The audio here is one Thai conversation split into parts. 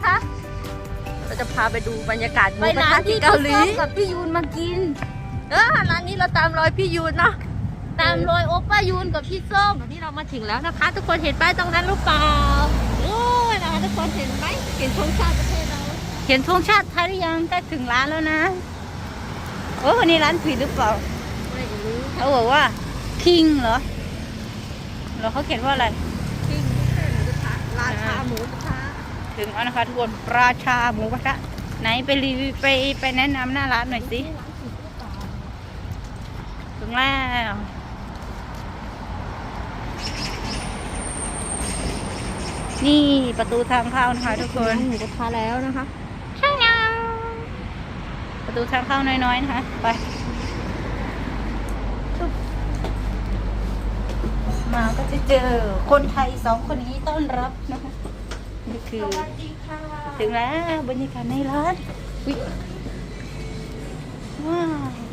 นะคะ เราจะพาไปดูบรรยากาศหมูไปกระร้าทะนที่ที่เกาหลีพี่ส้มกับพี่ยูนมากิน เออร้านนี้เราตามรอยพี่ยูนเนาะตามรอยโอป้ายูนกับพี่ส้มวันนี้เรามาถึงแล้วนะคะ ทุกคนเห็นป้ายตรงนั้นหรือเปล่าโอ้ยนะคะทุกคนเห็นไหมเห็นธงชาติประเทศเราเห็นธงชาติไทยหรือยังใกล้ถึงร้านแล้วนะโอ้วันนี้ร้านผิดหรือเปล่าไม่รู้เขาบอกว่าคิงเหรอเหรอเขาเขียนว่าอะไร จริงไม่ใช่หมูกระทะราชาหมูกระทะ ถึงแล้วนะคะทุกคนราชาหมูกระทะไหนไปรีวิวไปไปแนะนำหน้าร้านหน่อยสิร้านผิดหรือเปล่าถึงแล้วนี่ประตูทางเข้านะคะทุกคนร้านหมูกระทะแล้วนะคะช่างยังประตูทางเข้าน้อยๆนะคะไปชุบมาก็จะเจอคนไทยสองคนนี้ต้อนรับนะคะ นี่คือ ถึงแล้วบรรยากาศในร้านอุ๊ยว้าว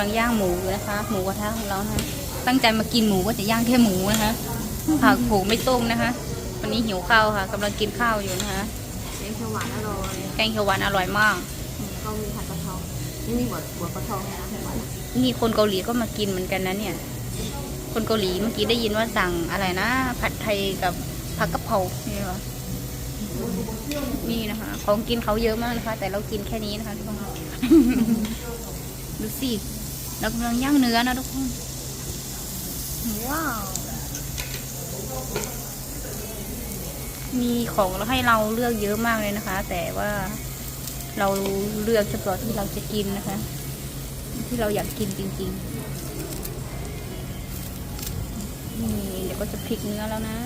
ำลังย่างหมูนะคะ หมูกระทะของเรานะคะตั้งใจมากินหมูก็จะย่างแค่หมูนะคะผักผูไม่ต้มนะคะ วันนี้หิวข้าวค่ะกำลังกินข้าวอยู่นะคะเลี้ยงเขียวหวานอร่อยแกงเขียวหวานอร่อยมากเขามีผัดกะเพรานี่มีหัวหัวกะเพราให้นะเขียวหวานนี่คนเกาหลีก็มากินเหมือนกันนะเนี่ย คนเกาหลีเมื่อกี้ได้ยินว่าสั่งอะไรนะ ผัดไทยกับผักกะเพรานี่เหรอนี่นะคะ ของกินเขาเยอะมากนะคะ แต่เรากินแค่นี้นะคะทุกคนดูสิ เรากำลังย่างเนื้อนะทุกคน ว้าว มีของให้เราเลือกเยอะมากเลยนะคะ แต่ว่าเราเลือกเฉพาะที่เราจะกินนะคะ ที่เราอยากกินจริงๆ นี่เดี๋ยวก็จะพลิกเนื้อแล้วนะ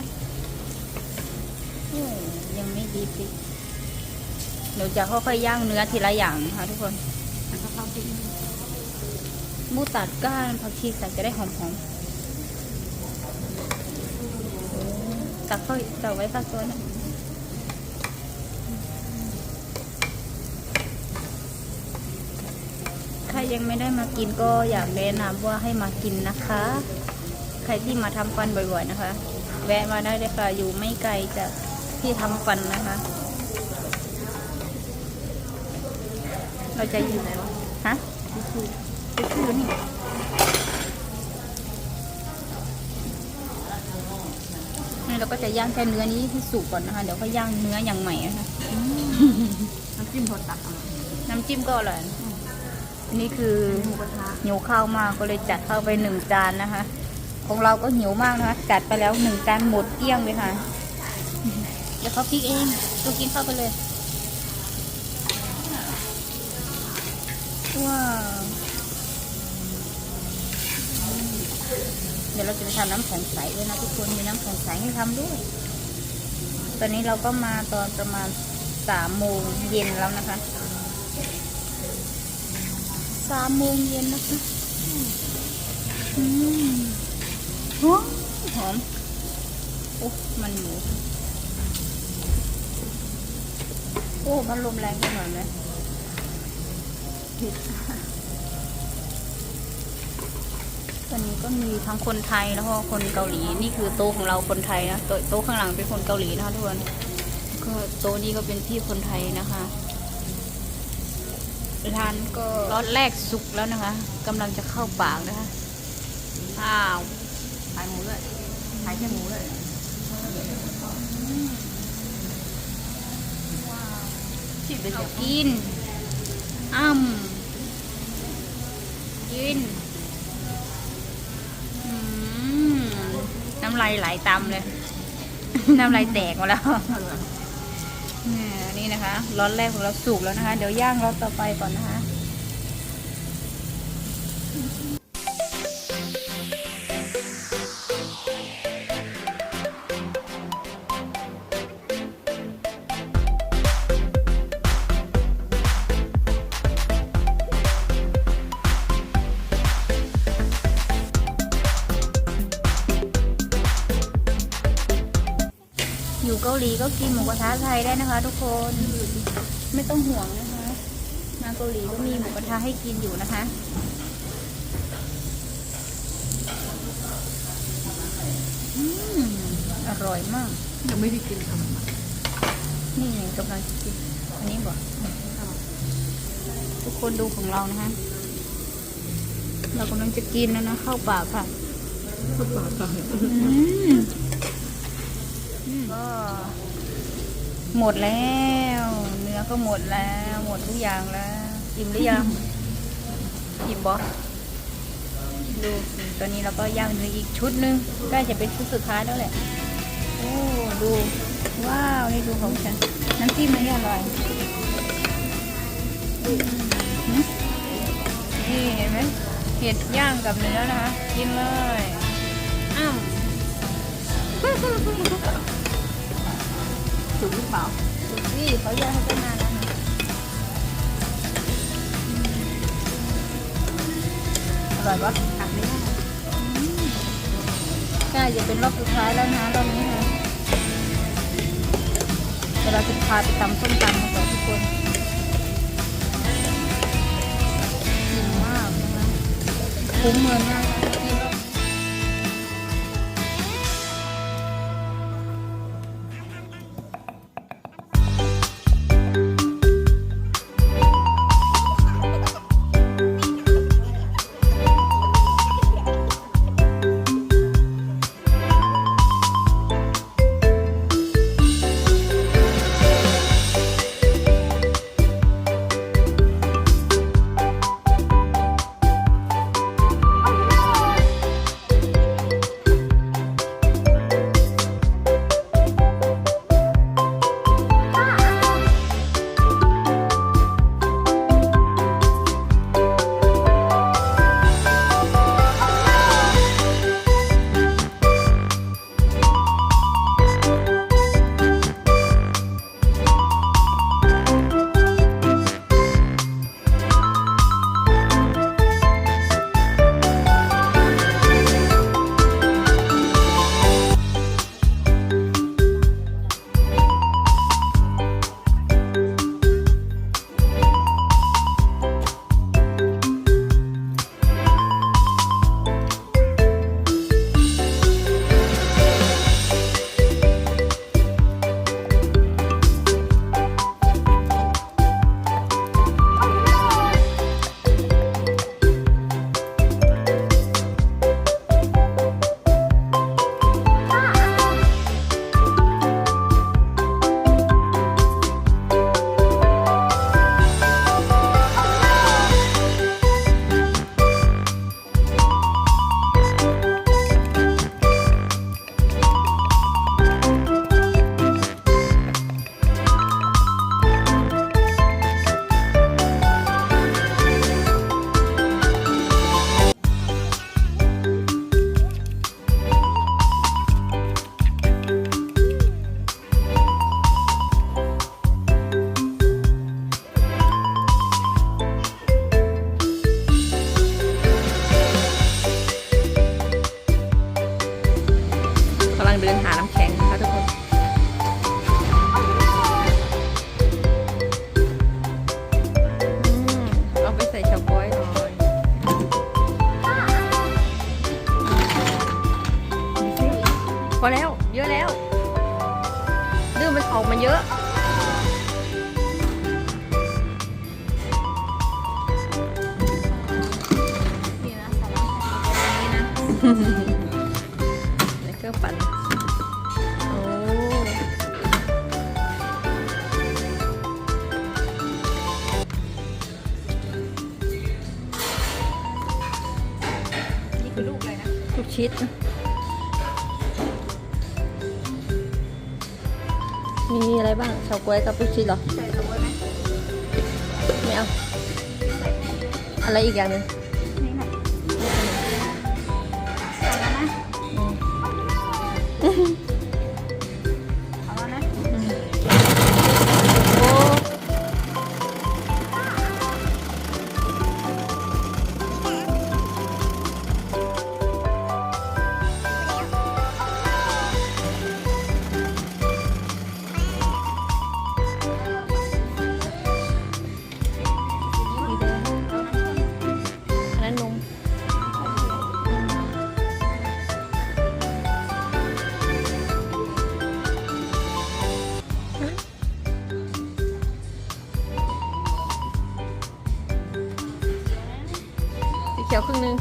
โอ้ยังไม่ดีพลิกเดี๋ยวจะค่อยๆย่างเนื้อทีละอย่างนะคะทุกคนผัดกะเพราพริก มูตัดก้านผักชีใส่จะได้หอมๆตักเข้าตักไว้ตักตัวนะใครยังไม่ได้มากินก็อยากแนะนำว่าให้มากินนะคะ ใครที่มาทำฟันบ่อยๆนะคะ แวะมาได้เลยค่ะ อยู่ไม่ไกลจากที่ทำฟันนะคะ เราจะอยู่ไหนวะฮะ ไปคือนี่นี่เราก็จะย่างแค่เนื้อนี้ให้สุกก่อนนะคะ เดี๋ยวก็ย่างเนื้ออย่างใหม่นะคะน้ำจิ้มพอตักอร่อยน้ำจิ้มก็อร่อยอันนี้คือหมูกระทะหิวข้าวมากก็เลยจัดเข้าไปหนึ่งจานนะคะ ของเราก็หิวมากนะคะ จัดไปแล้วหนึ่งจานหมดเกลี้ยงเลยค่ะ เดี๋ยวเขาพริกเองตัวกินเข้าไปเลย ว้าว เดี๋ยวเราจะไปทำน้ำแข็งใสด้วยนะทุกคนมีน้ำแข็งใสให้ทำด้วย ตอนนี้เราก็มาตอนประมาณสามโมงเย็นแล้วนะคะสามโมงเย็นนะคะอืมหอมหอมโอ้มันหมูโอ้มันลมแรงไปหน่อยไหมผิด ตอนนี้ก็มีทั้งคนไทยแล้วก็คนเกาหลีนี่คือโต๊ะของเราคนไทยนะโต๊ะโต๊ะข้างหลังเป็นคนเกาหลีนะคะทุกคนก็โต๊ะนี้ก็เป็นที่คนไทยนะคะร้านก็รอดแรกสุกแล้วนะคะกำลังจะเข้าปากนะคะอ้าวขายหมูเลยขายแค่หมูเลยชิมไปจะกินอ้ำกิน น้ำลายไหลตามเลย น้ำลายแตกมาแล้วนี่นี่นะคะร้อนแรกของเราสุกแล้วนะคะ เดี๋ยวย่างร้อนต่อไปก่อนนะคะ อยู่เกาหลีก็กินหมูกระทะไทยได้นะคะ ทุกคนไม่ต้องห่วงนะคะ มาเกาหลีก็มีหมูกระทะให้กินอยู่นะคะอืมอร่อยมากยังไม่ได้กินค่ะนี่ไงกำลังจะกินอันนี้บอกทุกคนดูของเรานะคะเรากำลังจะกินแล้วนะเข้าปากค่ะข้าวปลาค่ะอืม ก็ หมดแล้ว เนื้อก็หมดแล้ว หมดทุกอย่างแล้ว อิ่มหรือยัง อิ่มบอดูตอนนี้เราก็ย่างเนื้ออีกชุดหนึงใกล้จะเป็นชุดสุดท้ายแล้วแหละ โอ้ดู ว้าว นี่ดูของฉัน น้ำจิ้มนี่อร่อยหืมนี่เห็นไหมเห็ดย่างกับเนื้อนะคะ กินเลย อ้าว ถูกหรือเปล่าสุกี้เขาย่างให้ตั้งนานแล้วนะอร่อยปะตักไม่ได้ใกล้จะเป็นรอบสุดท้ายแล้วนะรอบนี้นะเดี๋ยวเราจะพาไปตำส้มตำกันก่อนทุกคนหิวมากนะคะคุ้มเงินมาก อกมาเยอะ นี่นะสาระนี้นะในเครื่องปั่นโอ้นี่คือลูกเลยนะ ลูกชิด มีอะไรบ้างเฉาก๊วยกับลูกชิดเหรอใส่ตัวไหมไม่เอาอะไรอีกอย่างหนึ่งนี่นะใส่แล้วนะ อืม เขียวครึ่งหนึง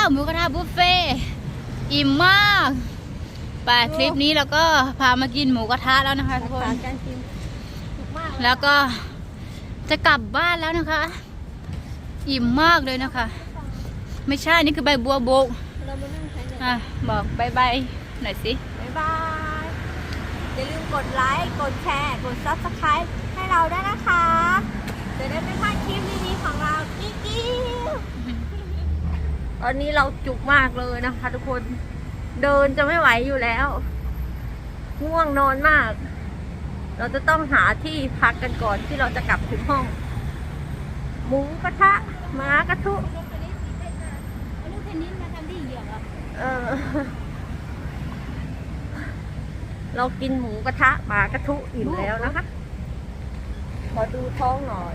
แล้วหมูกระทะบุฟเฟ่ต์อิ่มมากไปคลิปนี้เราก็พามากินหมูกระทะแล้วนะคะทุกคนการกินถูกมากแล้วก็จะกลับบ้านแล้วนะคะ อิ่มมากเลยนะคะ ไม่ใช่นี่คือใบบัวบกเรามานั่งใช้เนี่ยอะบอกบายบายหน่อยสิบ๊ายบายอย่าลืมกดไลค์กดแชร์กด subscribe ให้เราด้วยนะคะจะได้ไม่พลาดคลิปดีๆของเรากิ๊กกิ๊ว ตอนนี้เราจุกมากเลยนะคะ ทุกคนเดินจะไม่ไหวอยู่แล้ว ง่วงนอนมาก เราจะต้องหาที่พักกันก่อนที่เราจะกลับถึงห้อง หมูกระทะหมากระทุลูกเทนนิสมาทำที่เหยียบอะเออเรากินหมูกระทะหมากระทุอิ่มแล้วนะคะ ขอดูท้องหน่อย